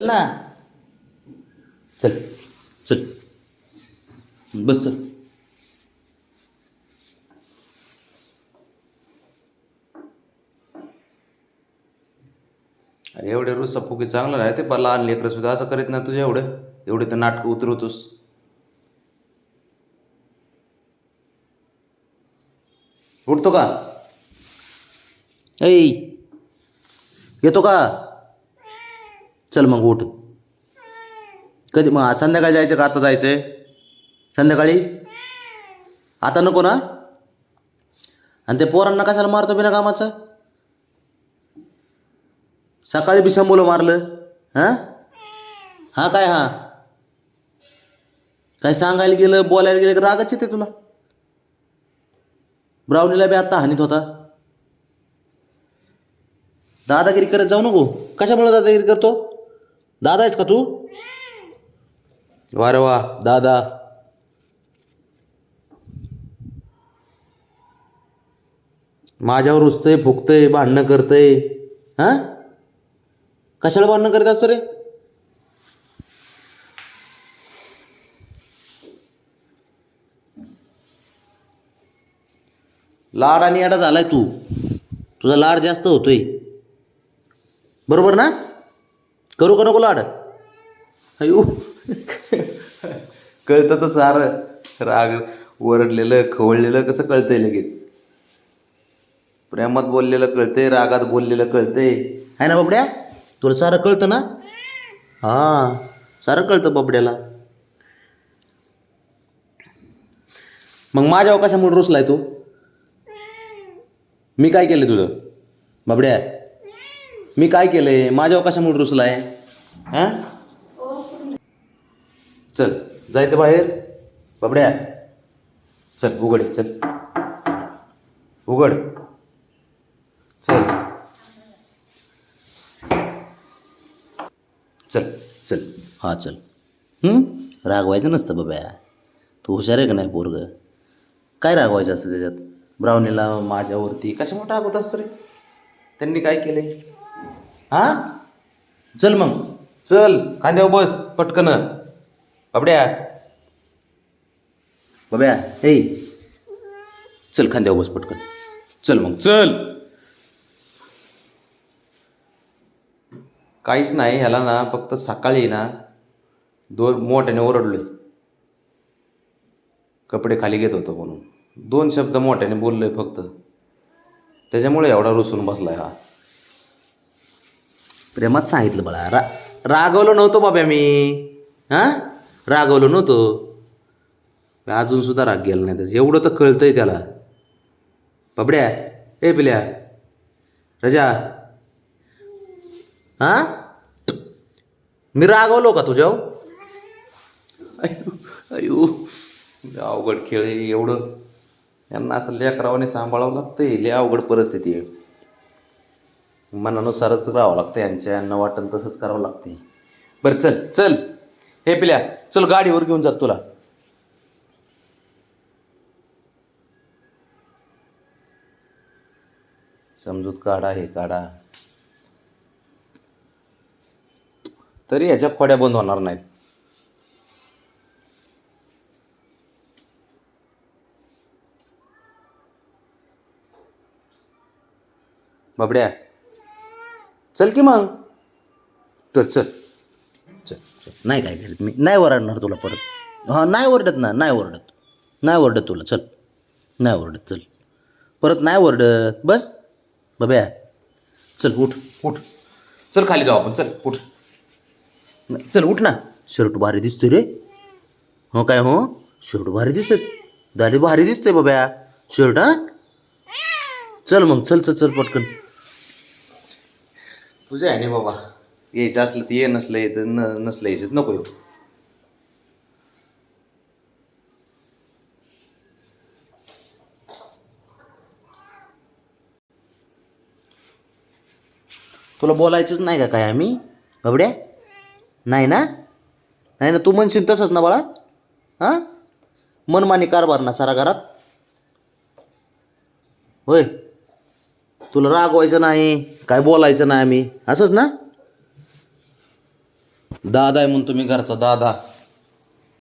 चल ना. चल चल. बस चल. अरे एवढे रुसा फुगे चांगलं नाही ते पण लहान लेकरं सुद्धा असं करीत ना तुझ्या एवढं. एवढे तर नाटकं उतरवतोस. उठतो का? ऐ येतो का? चल मग उठ. कधी मग संध्याकाळी जायचं का आता जायचं आहे संध्याकाळी? आता नको ना? आणि ते पोरांना कशाला मारतो बिना कामाचं? सकाळी बी शंभूला मारलं हां? हां काय हां? काय सांगायला गेलं बोलायला गेलं रागच येते तुला. ब्रावणीला बी आत्ता हानीत होता. दादागिरी करत जाऊ नको. कशामुळे दादागिरी करतो? दादा आहेस का तू? वा वा दादा. माझ्यावर रुचतंय फुकतंय भांडणं करतंय. हां? कशाला भांडणं करत असतो रे? लाड आणि याडा झालाय तू. तुझा लाड जास्त होतोय. बरोबर ना? करू का नको लाड? अयो कळतं तर सारं. राग ओरडलेलं खवळलेलं कसं कळतंय लगेच. प्रेमात बोललेलं कळतंय रागात बोललेलं कळतंय. आहे ना बाबड्या? तुला सारं कळतं ना? हां सारं कळतं बाबड्याला. मग माझ्यावर कशामुळे रुसलाय तू? मी काय केलं तुझं? बाबड्या मी काय केलं आहे माझ्यावर कशामुळे रुसलाय? हां? चल जायचं बाहेर. बाबड्या. चल उघड चल. उघड. चल. चल चल. हां चल. रागवायचं नसतं बाब्या. तू हुशार आहे का नाही पोरग? काय रागवायचं असतं त्याच्यात? ब्रावणीला माझ्यावरती कशामुळे रागवत असतं रे? त्यांनी काय केलं आहे हां? चल मग. चल खांद्यावर बस पटकन. बाबड्या. बाब्या हे चल खांद्यावर बस पटकन. चल मग. चल. काहीच नाही ह्याला ना फक्त सकाळी ना दोन मोठ्याने ओरडलोय. कपडे खाली घेत होतो म्हणून. दोन शब्द मोठ्याने बोललोय फक्त. त्याच्यामुळे एवढा रुसून बसलाय हा. प्रेमात सांगितलं बाळा. रा रागवलो नव्हतो बाब्या मी. हां? रागवलो नव्हतो. अजून सुद्धा राग गेला नाही त्याचं. एवढं तर कळतंय त्याला. बाबड्या ए पिल्या. रजा. हां? मी रागवलो का तुझ्या अयो अवघड खेळ आहे. एवढं यांना असं लेकरावाने सांभाळावं लागतंय. लय अवघड परिस्थिती आहे. मनानुसारच राहावं लागतं यांच्या यांना वाटण तसंच करावं लागते. बरं चल चल. हे पिल्या चल गाडीवर घेऊन जात तुला. समजूत काढा हे काढा. तरी ह्याच्या खोड्या बंद होणार नाहीत. बाबड्या चल की मग. तर चल. चल चल. नाही काय करत मी. नाही ओरडणार तुला परत. हां नाही ओरडत ना नाही ओरडत. नाही ओरडत तुला. चल. नाही ओरडत चल. परत नाही ओरडत. बस. बब्या. चल उठ उठ. चल खाली जाऊ आपण. चल उठ. चल उठ ना. शर्ट भारी दिसतोय रे. हो काय हो? शर्ट भारी दिसत. दाढी भारी दिसतोय बब्या. शर्ट हा? चल मग चल चल चल पटकन. तुझ्या आहे बाबा. यायचं असलं तर ये नसलं येतं न नसलं यायचं नको येऊ. तुला बोलायचंच नाही का काय आम्ही? बाबड्या? नाही ना? नाही ना तू म्हणशील तसंच ना बाळा. हां? मनमानी कारभार ना सारा घरात. होय. तुला रागवायचं नाही काय बोलायचं नाही आम्ही. असंच ना? दादा आहे म्हणून तुम्ही घरचा दादा.